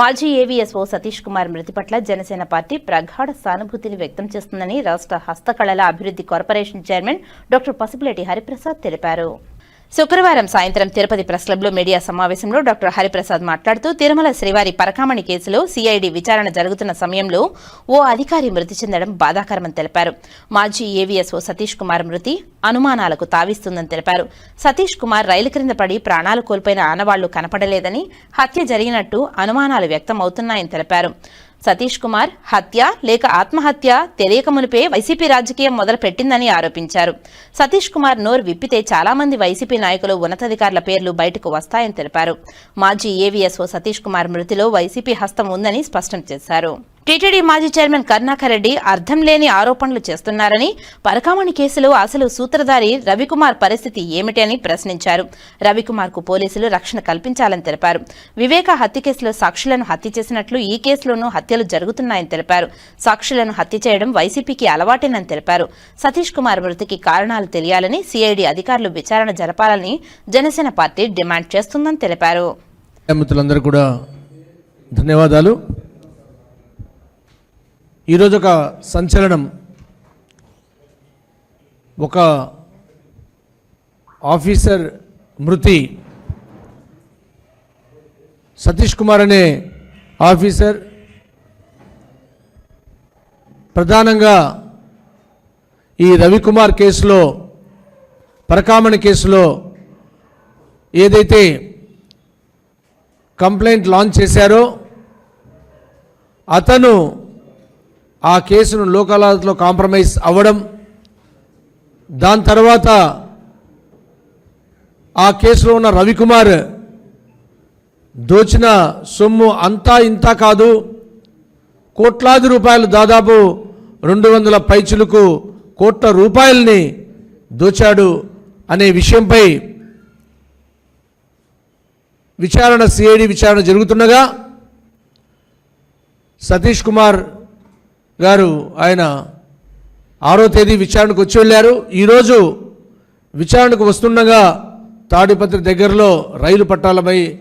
మాజీ ఏవీఎస్ఓ సతీష్ కుమార్ మృతి పట్ల జనసేన పార్టీ ప్రగాఢ సానుభూతిని వ్యక్తం చేస్తుందని రాష్ట్ర హస్తకళల అభివృద్ధి corporation chairman doctor Pasupuleti Hariprasad తెలిపారు. శుక్రవారం సాయంత్రం తిరుపతి ప్రెస్ క్లబ్లో మీడియా సమావేశంలో డాక్టర్ హరిప్రసాద్ మాట్లాడుతూ తిరుమల శ్రీవారి పరకామణి కేసులో సీఐడి విచారణ జరుగుతున్న సమయంలో ఓ అధికారి మృతి చెందడం బాధాకరమని తెలిపారు. మాజీ ఏవీఎస్ఓ సతీష్ కుమార్ మృతి అనుమానాలకు తావిస్తుందని తెలిపారు. సతీష్ కుమార్ రైలు క్రింద పడి ప్రాణాలు కోల్పోయిన ఆనవాళ్ళు కనపడలేదని హత్య జరిగినట్టు అనుమానాలు వ్యక్తం అవుతున్నాయని తెలిపారు. సతీష్ కుమార్ హత్య లేక ఆత్మహత్య తెలియక మునిపే వైసీపీ రాజకీయం మొదలుపెట్టిందని ఆరోపించారు. సతీష్ కుమార్ నోరు విప్పితే చాలామంది వైసీపీ నాయకులు ఉన్నతాధికారుల పేర్లు బయటకు వస్తాయని తెలిపారు. మాజీ ఏవీఎస్ఓ సతీష్ కుమార్ మృతిలో వైసీపీ హస్తం ఉందని స్పష్టం చేశారు. టీటీడీ మాజీ చైర్మన్ కరుణాకర్ రెడ్డి అర్థం లేని ఆరోపణలు చేస్తున్నారని పరకామణి కేసులో అసలు సూత్రధారి రవికుమార్ పరిస్థితి ఏమిటి అని ప్రశ్నించారు. రవికుమార్కు పోలీసులు రక్షణ కల్పించాలని తెలిపారు. వివేక హత్య కేసులో సాక్షులను హత్య చేసినట్లు ఈ కేసులోనూ హత్యలు జరుగుతున్నాయని తెలిపారు. సాక్షులను హత్య చేయడం వైసీపీకి అలవాటేనని తెలిపారు. సతీష్ కుమార్ మృతికి కారణాలు తెలియాలని సిఐడి అధికారులు విచారణ జరపాలని జనసేన పార్టీ డిమాండ్ చేస్తుందని తెలిపారు. కూడా ధన్యవాదాలు. ఈరోజు ఒక సంచలనం. ఒక ఆఫీసర్ మృతి. సతీష్ కుమార్ అనే ఆఫీసర్ ప్రధానంగా ఈ రవికుమార్ కేసులో పరకామణి కేసులో ఏదైతే కంప్లైంట్ లాంచ్ చేశారో అతను ఆ కేసును లోక్ అదాలత్లో కాంప్రమైజ్ అవ్వడం దాని తర్వాత ఆ కేసులో ఉన్న రవికుమార్ దోచిన సొమ్ము అంతా ఇంత కాదు కోట్లాది రూపాయలు దాదాపు రెండు వందల పైచులకు కోట్ల రూపాయలని దోచాడు అనే విషయంపై విచారణ సిఐడి విచారణ జరుగుతుండగా సతీష్ కుమార్ గారు ఆయన ఆరో తేదీ విచారణకు వచ్చి వెళ్ళారు. ఈరోజు విచారణకు వస్తుండగా తాడిపత్రి దగ్గరలో రైలు పట్టాలపై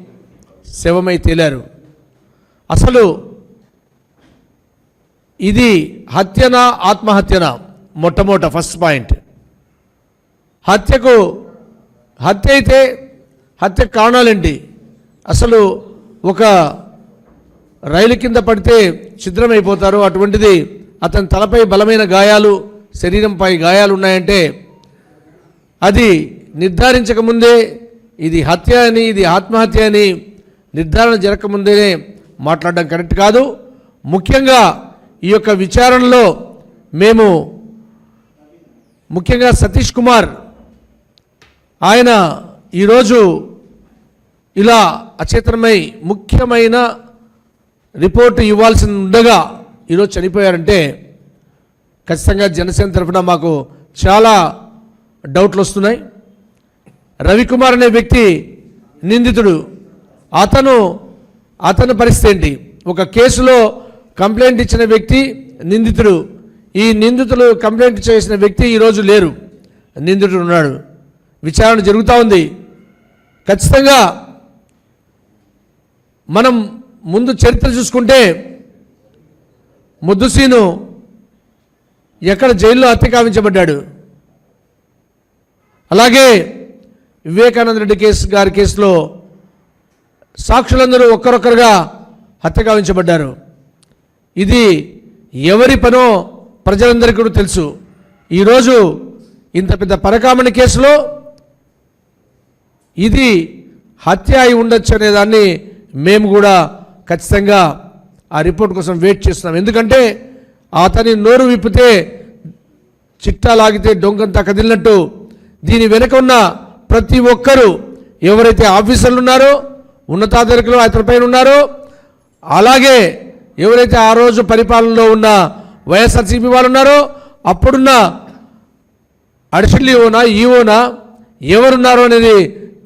శవమై తేలారు. అసలు ఇది హత్యనా ఆత్మహత్యనా? మొట్టమొదట ఫస్ట్ పాయింట్. హత్యకు హత్య అయితే హత్య కారణాలేంటి? అసలు ఒక రైలు కింద పడితే ఛిద్రమైపోతారు. అటువంటిది అతని తలపై బలమైన గాయాలు శరీరంపై గాయాలు ఉన్నాయంటే అది నిర్ధారించకముందే ఇది హత్య అని ఇది ఆత్మహత్య అని నిర్ధారణ జరగకముందే మాట్లాడడం కరెక్ట్ కాదు. ముఖ్యంగా ఈ యొక్క విచారణలో మేము ముఖ్యంగా సతీష్ కుమార్ ఆయన ఈరోజు ఇలా అచేతనమై ముఖ్యమైన రిపోర్టు ఇవ్వాల్సి ఉండగా ఈరోజు చనిపోయారంటే ఖచ్చితంగా జనసేన తరఫున మాకు చాలా డౌట్లు వస్తున్నాయి. రవికుమార్ అనే వ్యక్తి నిందితుడు. అతను అతని పరిస్థితి ఏంటి? ఒక కేసులో కంప్లైంట్ ఇచ్చిన వ్యక్తి నిందితుడు. ఈ నిందితులు కంప్లైంట్ చేసిన వ్యక్తి ఈరోజు లేరు. నిందితుడు ఉన్నాడు. విచారణ జరుగుతూ ఉంది. ఖచ్చితంగా మనం ముందు చరిత్ర చూసుకుంటే ముద్దుసీను ఎక్కడ జైల్లో హత్య కావించబడ్డాడు. అలాగే వివేకానంద రెడ్డి కేసు గారి కేసులో సాక్షులందరూ ఒక్కరొక్కరుగా హత్య కావించబడ్డారు. ఇది ఎవరి పనో ప్రజలందరికీ కూడా తెలుసు. ఈరోజు ఇంత పెద్ద పరకామణి కేసులో ఇది హత్య అయి ఉండొచ్చు అనేదాన్ని మేము కూడా ఖచ్చితంగా ఆ రిపోర్ట్ కోసం వెయిట్ చేస్తున్నాం. ఎందుకంటే అతని నోరు విప్పితే చిట్టా లాగితే డొంకంతా కదిలినట్టు. దీని వెనుక ఉన్న ప్రతి ఒక్కరూ ఎవరైతే ఆఫీసర్లు ఉన్నారో ఉన్నతాధికారులు అతనిపైన ఉన్నారో అలాగే ఎవరైతే ఆ రోజు పరిపాలనలో ఉన్న వైఎస్ఆర్సీపీ వాళ్ళు ఉన్నారో అప్పుడున్న అడిషనల్ ఈవోనా ఈవోనా ఎవరున్నారో అనేది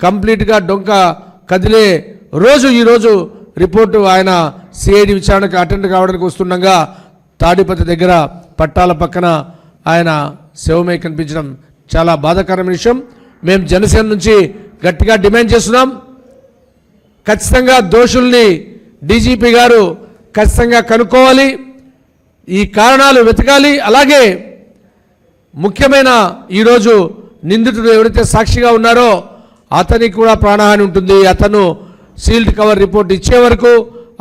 కంప్లీట్గా డొంక కదిలే రోజు ఈరోజు రిపోర్టు ఆయన సిఐడి విచారణకు అటెండ్ కావడానికి వస్తుండగా తాడిపతి దగ్గర పట్టాల పక్కన ఆయన శవమే కనిపించడం చాలా బాధాకరమైన విషయం. మేము జనసేన నుంచి గట్టిగా డిమాండ్ చేస్తున్నాం. ఖచ్చితంగా దోషుల్ని డీజీపీ గారు ఖచ్చితంగా కనుక్కోవాలి. ఈ కారణాలు వెతకాలి. అలాగే ముఖ్యమైన ఈరోజు నిందితుడు ఎవరైతే సాక్షిగా ఉన్నారో అతనికి కూడా ప్రాణహాని ఉంటుంది. అతను సీల్డ్ కవర్ రిపోర్ట్ ఇచ్చే వరకు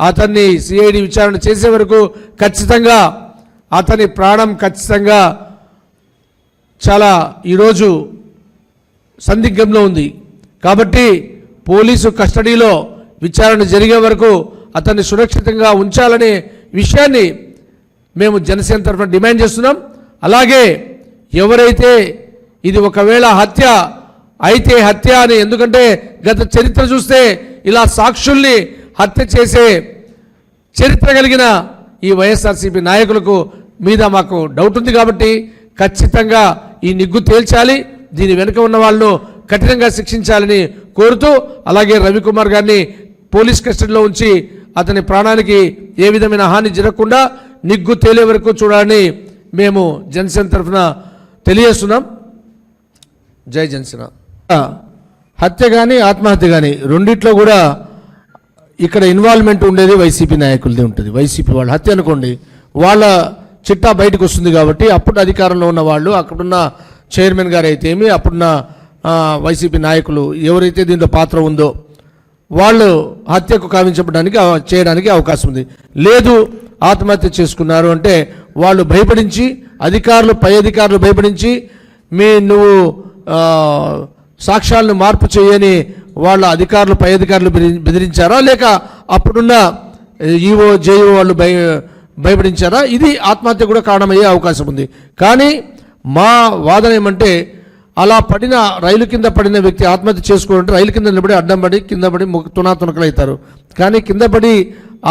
అతన్ని సిఐడి విచారణ చేసే వరకు ఖచ్చితంగా అతని ప్రాణం ఖచ్చితంగా చాలా ఈరోజు సందిగ్ధంలో ఉంది. కాబట్టి పోలీసు కస్టడీలో విచారణ జరిగే వరకు అతన్ని సురక్షితంగా ఉంచాలనే విషయాన్ని మేము జనసేన తరఫున డిమాండ్ చేస్తున్నాం. అలాగే ఎవరైతే ఇది ఒకవేళ హత్య అయితే హత్య అని ఎందుకంటే గత చరిత్ర చూస్తే ఇలా సాక్షుల్ని హత్య చేసే చరిత్ర కలిగిన ఈ వైఎస్ఆర్సీపీ నాయకులకు మీద మాకు డౌట్ ఉంది కాబట్టి ఖచ్చితంగా ఈ నిగ్గు తేల్చాలి. దీని వెనుక ఉన్న వాళ్ళను కఠినంగా శిక్షించాలని కోరుతూ అలాగే రవికుమార్ గారిని పోలీస్ కస్టడీలో ఉంచి అతని ప్రాణానికి ఏ విధమైన హాని జరగకుండా నిగ్గు తేలే వరకు చూడాలని మేము జనసేన తరఫున తెలియజేస్తున్నాం. జై జనసేన. హత్య కానీ ఆత్మహత్య కానీ రెండిట్లో కూడా ఇక్కడ ఇన్వాల్వ్మెంట్ ఉండేది వైసీపీ నాయకులది ఉంటుంది. వైసీపీ వాళ్ళు హత్య అనుకోండి వాళ్ళ చిట్టా బయటకు వస్తుంది కాబట్టి అప్పుడు అధికారంలో ఉన్న వాళ్ళు అక్కడున్న చైర్మన్ గారు అయితే ఏమి అప్పుడున్న వైసీపీ నాయకులు ఎవరైతే దీంట్లో పాత్ర ఉందో వాళ్ళు హత్యకు కావించబడడానికి చేయడానికి అవకాశం ఉంది. లేదు ఆత్మహత్య చేసుకున్నారు అంటే వాళ్ళు భయపడించి అధికారులు పై అధికారులు భయపడించి మీ నువ్వు సాక్ష్యాలను మార్పు చేయని వాళ్ళ అధికారులు పై అధికారులు బెదిరించారా? లేక అప్పుడున్న ఈఓ జేఈఓ వాళ్ళు భయ భయపడించారా? ఇది ఆత్మహత్య కూడా కారణమయ్యే అవకాశం ఉంది. కానీ మా వాదన ఏమంటే అలా పడిన రైలు కింద పడిన వ్యక్తి ఆత్మహత్య చేసుకోవాలంటే రైలు కింద నిలబడి అడ్డం పడి కింద పడి ముఖ తునా తునకలు అవుతారు కానీ కింద పడి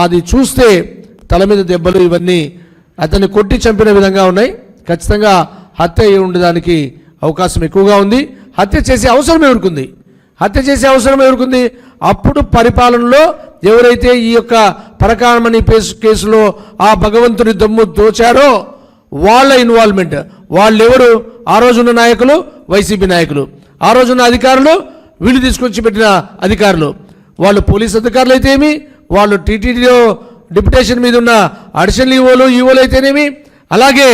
అది చూస్తే తల మీద దెబ్బలు ఇవన్నీ అతన్ని కొట్టి చంపిన విధంగా ఉన్నాయి. ఖచ్చితంగా హత్య అయి ఉండడానికి అవకాశం ఎక్కువగా ఉంది. హత్య చేసే అవసరం ఎవరికుంది? హత్య చేసే అవసరం ఎవరికుంది? అప్పుడు పరిపాలనలో ఎవరైతే ఈ యొక్క పరకామణి కేసులో ఆ భగవంతుని దమ్ము దోచారో వాళ్ళ ఇన్వాల్వ్మెంట్. వాళ్ళెవరు? ఆ రోజున్న నాయకులు వైసీపీ నాయకులు. ఆ రోజున్న అధికారులు వీళ్ళు తీసుకొచ్చి పెట్టిన అధికారులు. వాళ్ళు పోలీస్ అధికారులు అయితే ఏమి వాళ్ళు టీటీడీలో డిప్యుటేషన్ మీద ఉన్న అడిషనల్ ఈవోలు ఈవోలు అయితేనేమి అలాగే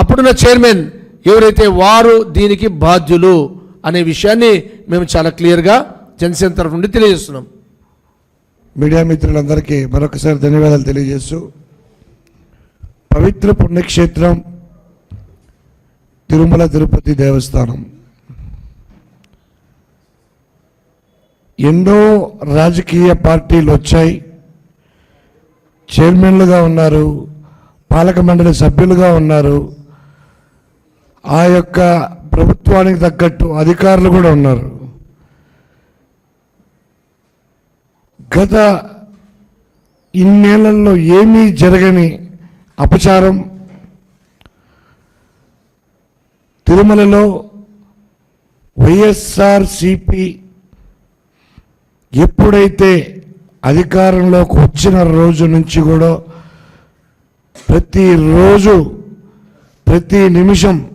అప్పుడున్న చైర్మన్ ఎవరైతే వారు దీనికి బాధ్యులు అనే విషయాన్ని మేము చాలా క్లియర్గా జనసేన తరఫు నుండి తెలియజేస్తున్నాం. మీడియా మిత్రులందరికీ మరొకసారి ధన్యవాదాలు తెలియజేస్తూ పవిత్ర పుణ్యక్షేత్రం తిరుమల తిరుపతి దేవస్థానం. ఎన్నో రాజకీయ పార్టీలు వచ్చాయి. చైర్మన్లుగా ఉన్నారు పాలక మండలి సభ్యులుగా ఉన్నారు. ఆ యొక్క ప్రభుత్వానికి తగ్గట్టు అధికారులు కూడా ఉన్నారు. గత ఇన్నేళ్ళలో ఏమీ జరగని అపచారం తిరుమలలో వైఎస్ఆర్సిపి ఎప్పుడైతే అధికారంలోకి వచ్చిన రోజు నుంచి కూడా ప్రతిరోజు ప్రతి నిమిషం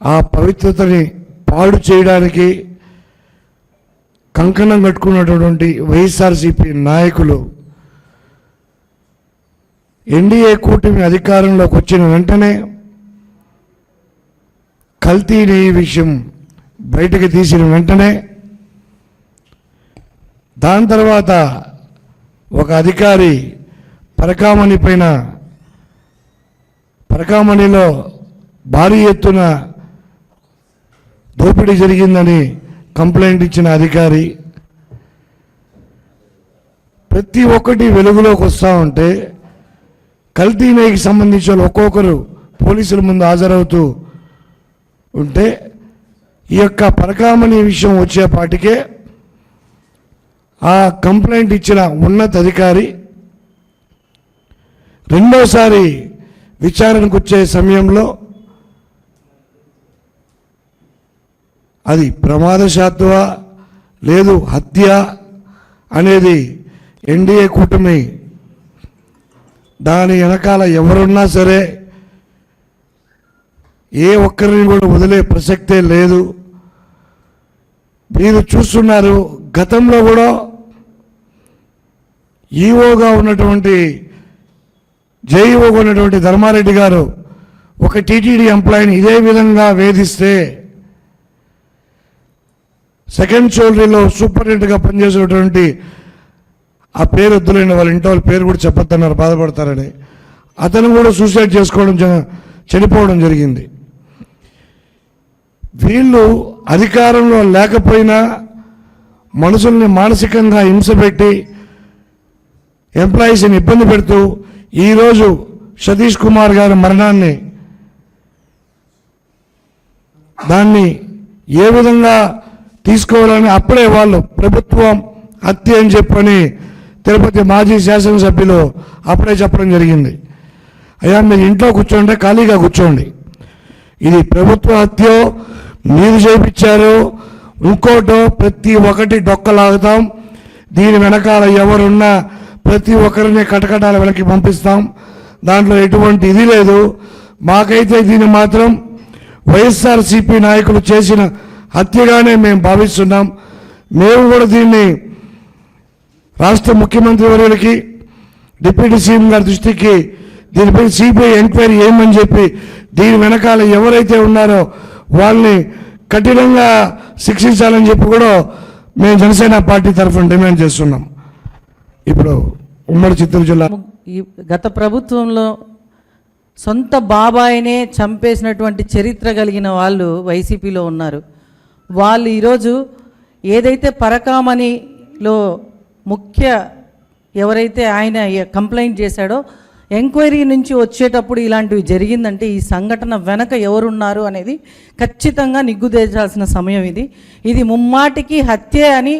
ఆ పవిత్రతని పాడు చేయడానికి కంకణం కట్టుకున్నటువంటి వైఎస్ఆర్సీపీ నాయకులు ఎన్డీఏ కూటమి అధికారంలోకి వచ్చిన వెంటనే కల్తీ నెయ్యి విషయం బయటకు తీసిన వెంటనే దాని తర్వాత ఒక అధికారి పరకామణి పైన పరకామణిలో భారీ ఎత్తున దోపిడీ జరిగిందని కంప్లైంట్ ఇచ్చిన అధికారి ప్రతి ఒక్కటి వెలుగులోకి వస్తూ ఉంటే కల్తీ నెయ్యికి సంబంధించిన ఒక్కొక్కరు పోలీసుల ముందు హాజరవుతూ ఉంటే ఈ యొక్క పరకామణి విషయం వచ్చేపాటికే ఆ కంప్లైంట్ ఇచ్చిన ఉన్నత అధికారి రెండోసారి విచారణకు వచ్చే సమయంలో అది ప్రమాదశాత్వ లేదు హత్య అనేది ఎన్డీఏ కూటమి. దాని వెనకాల ఎవరున్నా సరే ఏ ఒక్కరిని కూడా వదిలే ప్రసక్తే లేదు. మీరు చూస్తున్నారు గతంలో కూడా ఈఓగా ఉన్నటువంటి జేఈఓగా ఉన్నటువంటి ధర్మారెడ్డి గారు ఒక టీటీడీ ఎంప్లాయీని ఇదే విధంగా వేధిస్తే సెకండ్ చోల్రీలో సూపరింటెండెంట్గా పనిచేసినటువంటి ఆ పేరు వద్దులైన వాళ్ళ ఇంట్లో వాళ్ళ పేరు కూడా చెప్పొద్దన్నారు బాధపడతారని. అతను కూడా సూసైడ్ చేసుకోవడం చనిపోవడం జరిగింది. వీళ్ళు అధికారంలో లేకపోయినా మనుషుల్ని మానసికంగా హింస పెట్టి ఎంప్లాయీస్ని ఇబ్బంది పెడుతూ ఈరోజు సతీష్ కుమార్ గారి మరణాన్ని దాన్ని ఏ విధంగా తీసుకోవాలని అప్పుడే వాళ్ళు ప్రభుత్వం హత్య అని చెప్పని తిరుపతి మాజీ శాసనసభ్యులు అప్పుడే చెప్పడం జరిగింది. అయ్యా మీరు ఇంట్లో కూర్చోండి ఖాళీగా కూర్చోండి. ఇది ప్రభుత్వ హత్య మీరు చేయించారు ఇంకోటో ప్రతి ఒక్కటి డొక్కలాగుతాం. దీని వెనకాల ఎవరున్నా ప్రతి ఒక్కరిని కటకటాల వెనక్కి పంపిస్తాం. దాంట్లో ఎటువంటి ఇది లేదు. మాకైతే దీన్ని మాత్రం వైఎస్ఆర్సీపీ నాయకులు చేసిన హత్యగానే మేము భావిస్తున్నాం. మేము కూడా దీన్ని రాష్ట్ర ముఖ్యమంత్రి వర్యులకి డిప్యూటీ సీఎం గారి దృష్టికి దీనిపై సిబిఐ ఎంక్వైరీ చేయమని చెప్పి దీని వెనకాల ఎవరైతే ఉన్నారో వాళ్ళని కఠినంగా శిక్షించాలని చెప్పి కూడా మేము జనసేన పార్టీ తరఫున డిమాండ్ చేస్తున్నాం. ఇప్పుడు ఉమ్మడి చిత్తూరు జిల్లా ఈ గత ప్రభుత్వంలో సొంత బాబాయినే చంపేసినటువంటి చరిత్ర కలిగిన వాళ్ళు వైసీపీలో ఉన్నారు. వాళ్ళు ఈరోజు ఏదైతే పరకామణిలో ముఖ్య ఎవరైతే ఆయన కంప్లైంట్ చేశాడో ఎంక్వైరీ నుంచి వచ్చేటప్పుడు ఇలాంటివి జరిగిందంటే ఈ సంఘటన వెనక ఎవరున్నారు అనేది ఖచ్చితంగా నిగ్గుదేచాల్సిన సమయం ఇది. ఇది ముమ్మాటికి హత్యే అని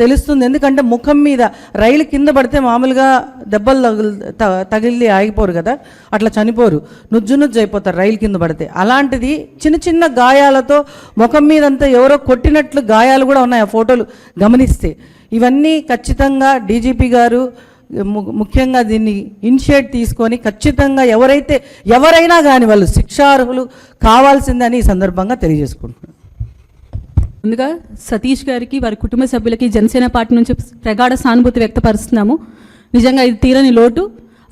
తెలుస్తుంది. ఎందుకంటే ముఖం మీద రైలు కింద పడితే మామూలుగా దెబ్బలు తగులు త- తగిలి ఆగిపోరు కదా అట్లా చనిపోరు. నుజ్జు నుజ్జు అయిపోతారు రైలు కింద పడితే. అలాంటిది చిన్న చిన్న గాయాలతో ముఖం మీదంతా ఎవరో కొట్టినట్లు గాయాలు కూడా ఉన్నాయి ఆ ఫోటోలు. గమనిస్తే ఇవన్నీ ఖచ్చితంగా డీజీపీ గారు ముఖ్యంగా దీన్ని ఇనిషియేట్ తీసుకొని ఖచ్చితంగా ఎవరైతే ఎవరైనా కానీ వాళ్ళు శిక్షార్హులు కావాల్సిందని ఈ సందర్భంగా తెలియజేసుకుంటున్నారు ముందుగా సతీష్ గారికి వారి కుటుంబ సభ్యులకి జనసేన పార్టీ నుంచి ప్రగాఢ సానుభూతి వ్యక్తపరుస్తున్నాము. నిజంగా ఇది తీరని లోటు.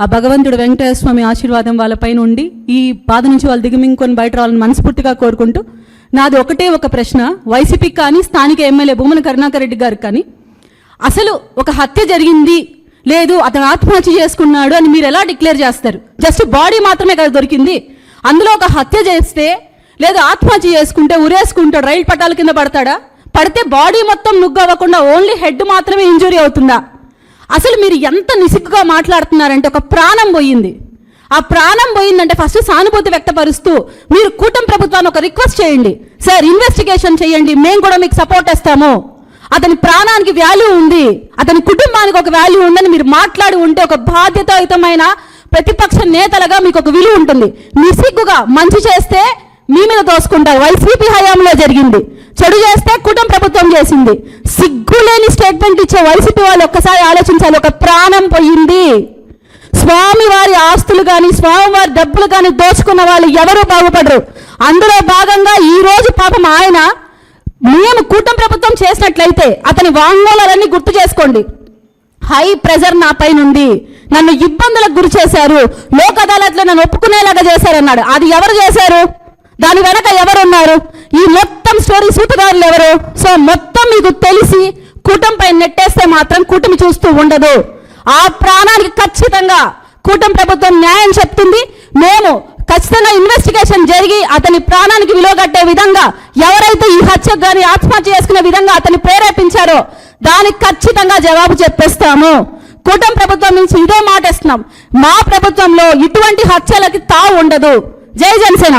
ఆ భగవంతుడు వెంకటేశ్వర స్వామి ఆశీర్వాదం వాళ్ళపైన ఉండి ఈ బాధ నుంచి వాళ్ళు దిగమింగుకొని బయట రావాలని మనస్ఫూర్తిగా కోరుకుంటూ నాది ఒకటే ఒక ప్రశ్న. వైసీపీకి కానీ స్థానిక ఎమ్మెల్యే భూమన కరుణాకర్ రెడ్డి గారికి కానీ అసలు ఒక హత్య జరిగింది. లేదు అతను ఆత్మహత్య చేసుకున్నాడు అని మీరు ఎలా డిక్లేర్ చేస్తారు? జస్ట్ బాడీ మాత్రమే కదా దొరికింది. అందులో ఒక హత్య చేస్తే లేదు ఆత్మహత్య చేసుకుంటే ఉరేసుకుంటాడు రైలు పట్టాల కింద పడతాడా? పడితే బాడీ మొత్తం నుగ్గు అవ్వకుండా ఓన్లీ హెడ్ మాత్రమే ఇంజురీ అవుతుందా? అసలు మీరు ఎంత నిసిగ్గుగా మాట్లాడుతున్నారంటే ఒక ప్రాణం పోయింది. ఆ ప్రాణం పోయిందంటే ఫస్ట్ సానుభూతి వ్యక్తపరుస్తూ మీరు కూటమి ప్రభుత్వాన్ని ఒక రిక్వెస్ట్ చేయండి. సార్ ఇన్వెస్టిగేషన్ చేయండి. మేము కూడా మీకు సపోర్ట్ ఇస్తాము అతని ప్రాణానికి వాల్యూ ఉంది. అతని కుటుంబానికి ఒక వాల్యూ ఉందని మీరు మాట్లాడి ఉంటే ఒక బాధ్యతాయుతమైన ప్రతిపక్ష నేతలుగా మీకు ఒక విలువ ఉంటుంది. నిసిగ్గుగా మంచి చేస్తే మీ మీద దోసుకుంటారు వైసీపీ హయాంలో జరిగింది. చెడు చేస్తే కుటుంబ ప్రభుత్వం చేసింది. సిగ్గులేని స్టేట్మెంట్ ఇచ్చే వైసీపీ వాళ్ళు ఒక్కసారి ఆలోచించాలి. ఒక ప్రాణం పోయింది. స్వామివారి ఆస్తులు కానీ స్వామివారి డబ్బులు కానీ దోచుకున్న వాళ్ళు ఎవరూ బాగుపడరు. అందులో భాగంగా ఈ రోజు పాపం ఆయన మేము కూటమి ప్రభుత్వం చేసినట్లయితే అతని వాంగ్మూలాలన్నీ గుర్తు చేసుకోండి. హై ప్రెజర్ నా పైనుంది నన్ను ఇబ్బందులకు గురి చేశారు. లోక్ అదాలత్లో నన్ను ఒప్పుకునేలాగా చేశారన్నాడు. అది ఎవరు చేశారు? దాని వెనక ఎవరున్నారు? ఈ మొత్తం స్టోరీ సూతగారులు ఎవరు? సో మొత్తం మీకు తెలిసి కూటమిపై నెట్టేస్తే మాత్రం కూటమి చూస్తూ ఉండదు. ఆ ప్రాణానికి ఖచ్చితంగా కూటమి ప్రభుత్వం న్యాయం చెప్తుంది. మేము ఖచ్చితంగా ఇన్వెస్టిగేషన్ జరిగి అతని ప్రాణానికి విలువ కట్టే విధంగా ఎవరైతే ఈ హత్యకు కానీ ఆత్మహత్య చేసుకునే విధంగా అతన్ని ప్రేరేపించారో దానికి ఖచ్చితంగా జవాబు చెప్పేస్తాము. కూటమి ప్రభుత్వం నుంచి ఇదే మాట ఇస్తున్నాం. మా ప్రభుత్వంలో ఇటువంటి హత్యలకి తావు ఉండదు. జై జనసేన.